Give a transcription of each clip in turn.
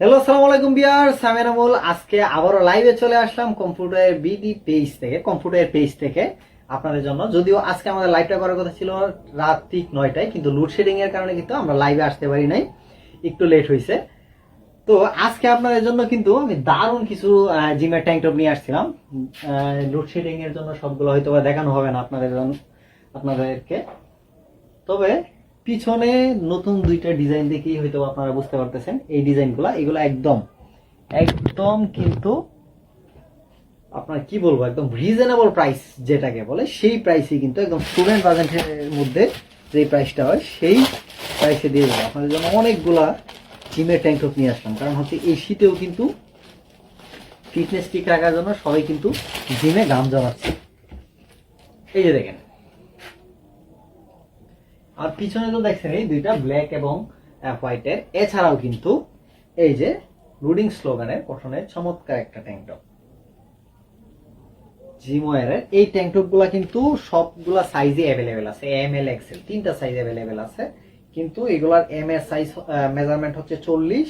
Hello আসসালামু আলাইকুম বিয়ার সামের আমল আজকে আবারও লাইভে চলে আসলাম কম্পিউটারের বিডি পেজ থেকে কম্পিউটারের পেজ থেকে আপনাদের জন্য। যদিও আজকে আমাদের লাইভটা করার কথা ছিল রাত ঠিক নয়টায়, কিন্তু লোডশেডিং এর কারণে কিন্তু আমরা লাইভে আসতে পারি নাই। একটু লেট হয়েছে তো আজকে আপনাদের জন্য কিন্তু আমি দারুণ কিছু জিমের ট্যাঙ্ক টপ নিয়ে আসছিলাম। লোডশেডিং এর জন্য সবগুলো হয়তো দেখানো হবে না আপনাদের জন্য, আপনাদেরকে। তবে পিছনে নতুন দুইটা ডিজাইন দেখেই হয়তো আপনারা বুঝতে পারতেছেন এই ডিজাইনগুলো এগুলো একদম একদম কিন্তু আপনার কি বলব, একদম রিজনেবল প্রাইস যেটাকে বলে, সেই প্রাইসে কিন্তু একদম স্টুডেন্ট বাজেটের মধ্যে যে প্রাইসটা হয়, সেই প্রাইসে দিয়ে দেবো। আপনাদের জন্য অনেকগুলা জিমের ট্যাঙ্ক নিয়ে আসলাম। কারণ হচ্ছে এই শীতেও কিন্তু ফিটনেস ঠিক রাখার জন্য সবাই কিন্তু জিমে গাম জমাচ্ছে এই যে দেখেন আর পিছনে তো দেখছেন এই দুইটা ব্ল্যাক এবং হোয়াইটের এছাড়াও কিন্তু এই যে রুডিং স্লোগানের গঠনের চমৎকার একটা ট্যাঙ্ক টপ এই ট্যাঙ্ক টপগুলা কিন্তু সবগুলা সাইজে অ্যাভেলেবেল আছে। এম এল এক্সেল তিনটা সাইজ অ্যাভেলেবেল আছে। কিন্তু এগুলার এম এর সাইজ মেজারমেন্ট হচ্ছে চল্লিশ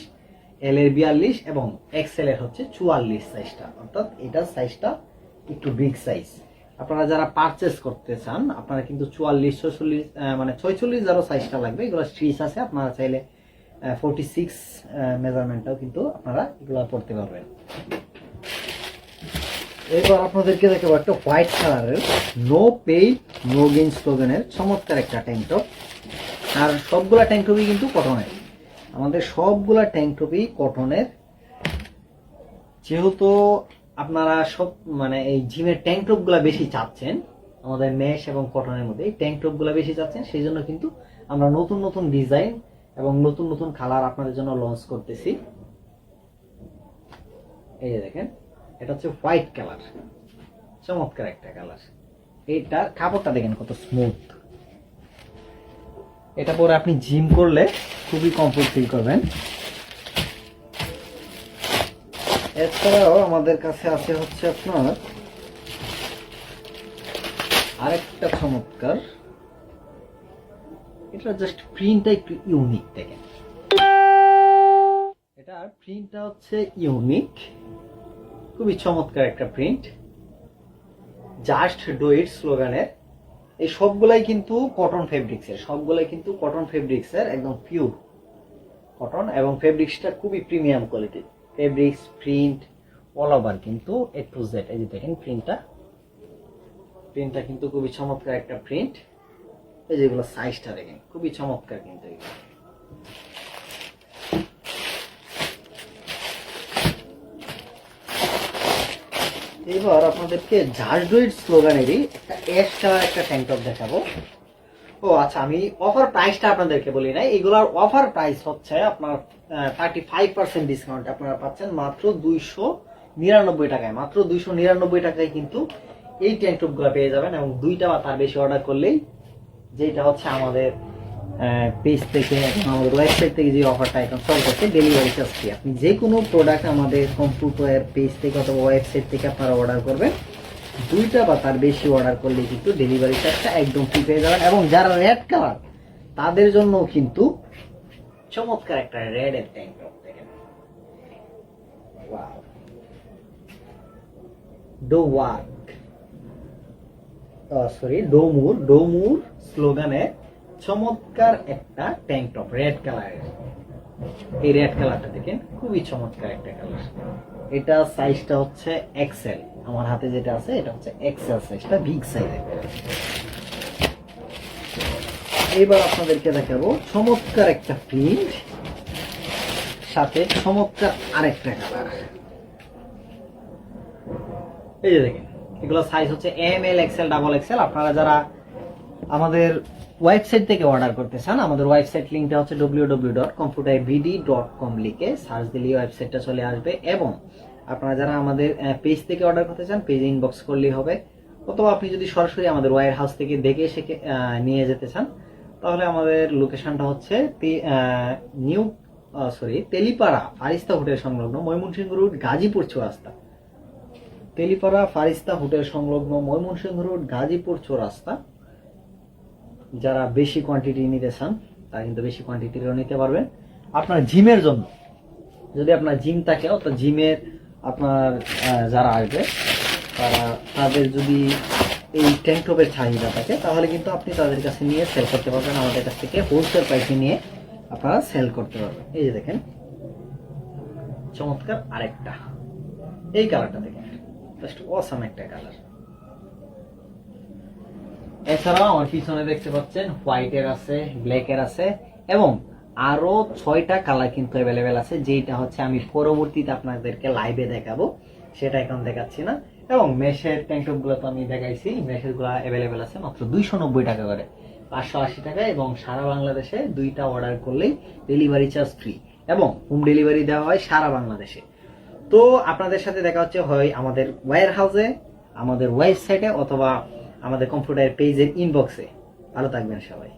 এল এর বিয়াল্লিশ এবং এক্সেল এর হচ্ছে চুয়াল্লিশ সাইজটা অর্থাৎ এটার সাইজটা একটু বিগ সাইজ আপনারা যারা পারচেস করতে চান, আপনারা কিন্তু চুয়াল্লিশ, ছয়চল্লিশ মানে ছয়চল্লিশ যারও সাইজটা লাগবে। এগুলো স্ট্রিচ আছে, আপনারা চাইলে ফোরটি সিক্স মেজারমেন্টটাও কিন্তু আপনারা এগুলো পড়তে পারবেন। এবার আপনাদেরকে দেখাবো একটা হোয়াইট কালারের নো পে নো গেইন স্লোগানের চমৎকার একটা ট্যাঙ্ক টপ আর সবগুলা ট্যাঙ্ক টপই কিন্তু কটনের আমাদের সবগুলা ট্যাঙ্ক টপই কটনের যেহেতু আপনারা সব মানে এই জিমের ট্যাঙ্ক টপগুলা বেশি চাচ্ছেন, আমাদের মেশ এবং কটনের মধ্যে। এই ট্যাঙ্ক টপগুলা বেশি চাচ্ছেন, সেই জন্য কিন্তু আমরা নতুন নতুন ডিজাইন এবং নতুন নতুন কালার আপনাদের জন্য লঞ্চ করতেছি। এই যে দেখেন, এটা হচ্ছে হোয়াইট কালার চমৎকার একটা কালার এইটার কাপড়টা দেখেন কত স্মুথ এটা পরে আপনি জিম করলে খুবই কমফোর্ট ফিল করবেন। এছাড়াও আমাদের কাছে আছে হচ্ছে আপনার আরেকটা চমৎকার। এটা জাস্ট প্রিন্টটা একটু ইউনিক দেখেন। এটা প্রিন্টটা হচ্ছে ইউনিক খুবই চমৎকার একটা প্রিন্ট জাস্ট ডু ইট স্লোগানের এই সবগুলাই কিন্তু কটন ফেব্রিক্সের সবগুলাই কিন্তু কটন ফেব্রিক্সের একদম পিওর কটন এবং ফেব্রিক্সটা খুবই প্রিমিয়াম কোয়ালিটির ফেব্রিক্স প্রিন্ট অল ওভার কিন্তু এ টু জেড এই যে দেখেন প্রিন্টটা প্রিন্টটা কিন্তু খুবই চমৎকার একটা প্রিন্ট এই যেগুলো সাইজটা দেখেন, খুবই চমৎকার কিন্তু এবার আপনাদেরকে জাজডুইট স্লোগানেরই একটা এস কালার একটা ট্যাঙ্ক টপ দেখাবো। ও আচ্ছা আমি অফার প্রাইসটা আপনাদেরকে বলি নাই। এগুলোর অফার প্রাইস হচ্ছে আপনার থার্টি ফাইভ পার্সেন্ট ডিসকাউন্ট আপনারা পাচ্ছেন মাত্র দুইশো নিরানব্বই টাকায়। মাত্র দুইশো নিরানব্বই টাকায় কিন্তু এই ট্যাঙ্ক টপগুলো পেয়ে যাবেন এবং দুইটা বা তার বেশি অর্ডার করলেই যেটা হচ্ছে আমাদের পেজ থেকে, আমাদের ওয়েবসাইট থেকে যে অফারটা এখন চলতেছে ডেলিভারি চার্জ ফ্রি আপনি যে কোনো প্রোডাক্ট আমাদের কম্পিউটার পেজ থেকে অথবা ওয়েবসাইট থেকে আপনারা অর্ডার করবেন দুইটা বা তার বেশি অর্ডার করলে কিন্তু ডেলিভারি চার্জটা একদম ফ্রি পেয়ে যাবেন। এবং যারা রেড কালার তাদের জন্য কিন্তু চমৎকার একটা রেড এর ট্যাঙ্ক সরি ডোমুর ডোমুর স্লোগানে চমৎকার একটা ট্যাঙ্ক টপ রেড কালারের এই রেড কালারটা দেখেন, খুবই চমৎকার একটা কালার এটা সাইজটা হচ্ছে এক্সেল আমার হাতে যেটা আছে, এটা হচ্ছে এক্সেল সাইজটা বিগ সাইজের এবার আপনাদেরকে দেখাবো চমৎকার একটা প্রিন্ট সাথে চমৎকার আরেকটা কালার এই যে দেখেন, এগুলো সাইজ হচ্ছে M L XL double XL আপনারা যারা আমাদের ওয়েবসাইট থেকে অর্ডার করতে চান, আমাদের ওয়েবসাইট লিঙ্কটা হচ্ছে W W dot computer BD dot com লিখে সার্চ দিলে ওয়েবসাইটটা চলে আসবে এবং আপনারা যারা আমাদের পেজ থেকে অর্ডার করতে চান পেজে ইনবক্স করলেই হবে। অথবা আপনি যদি সরাসরি আমাদের ওয়ার হাউস থেকে দেখে এসে নিয়ে যেতে চান, তাহলে আমাদের লোকেশনটা হচ্ছে নিউ সরি তেলিপাড়া ফারিস্তা হোটেল সংলগ্ন ময়মনসিংহ রোড গাজীপুর চৌরাস্তা। তেলিপাড়া ফারিস্তা হোটেল সংলগ্ন ময়মনসিংহ রোড গাজীপুর চৌরাস্তা। যারা বেশি কোয়ান্টিটি নিতে চান, তারা কিন্তু বেশি কোয়ান্টিটিরও নিতে পারবেন। আপনার জিমের জন্য, যদি আপনার জিম থাকে, অর্থাৎ জিমের আপনার যারা আসবে, তারা তাদের যদি এই ট্যাঙ্ক টপের চাহিদা থাকে, তাহলে কিন্তু আপনি তাদের কাছে নিয়ে সেল করতে পারবেন। আমাদের কাছ থেকে হোলসেল প্রাইসে নিয়ে আপনারা সেল করতে পারবেন। এই যে দেখেন, চমৎকার আরেকটা। এই কালারটা দেখেন জাস্ট অসাম একটা কালার এছাড়াও আমার পিছনে দেখতে পাচ্ছেন হোয়াইটের আছে ব্ল্যাকের আছে, এবং আরও ছয়টা কালার কিন্তু অ্যাভেলেবেল আছে যেটা হচ্ছে আমি পরবর্তীতে আপনাদেরকে লাইভে দেখাবো। সেটা এখন দেখাচ্ছি না। এবং মেশের ট্যাঙ্কটপগুলো তো আমি দেখাইছি, মেশেরগুলো অ্যাভেলেবেল আছে মাত্র দুইশো নব্বই টাকা করে। পাঁচশো আশি টাকা এবং সারা বাংলাদেশে দুইটা অর্ডার করলেই ডেলিভারি চার্জ ফ্রি এবং হোম ডেলিভারি দেওয়া হয় সারা বাংলাদেশে। তো আপনাদের সাথে দেখা হচ্ছে হয় আমাদের ওয়্যার হাউসে আমাদের ওয়েবসাইটে অথবা আমাদের কম্পিউটার পেজের ইনবক্সে ভালো থাকবেন সবাই।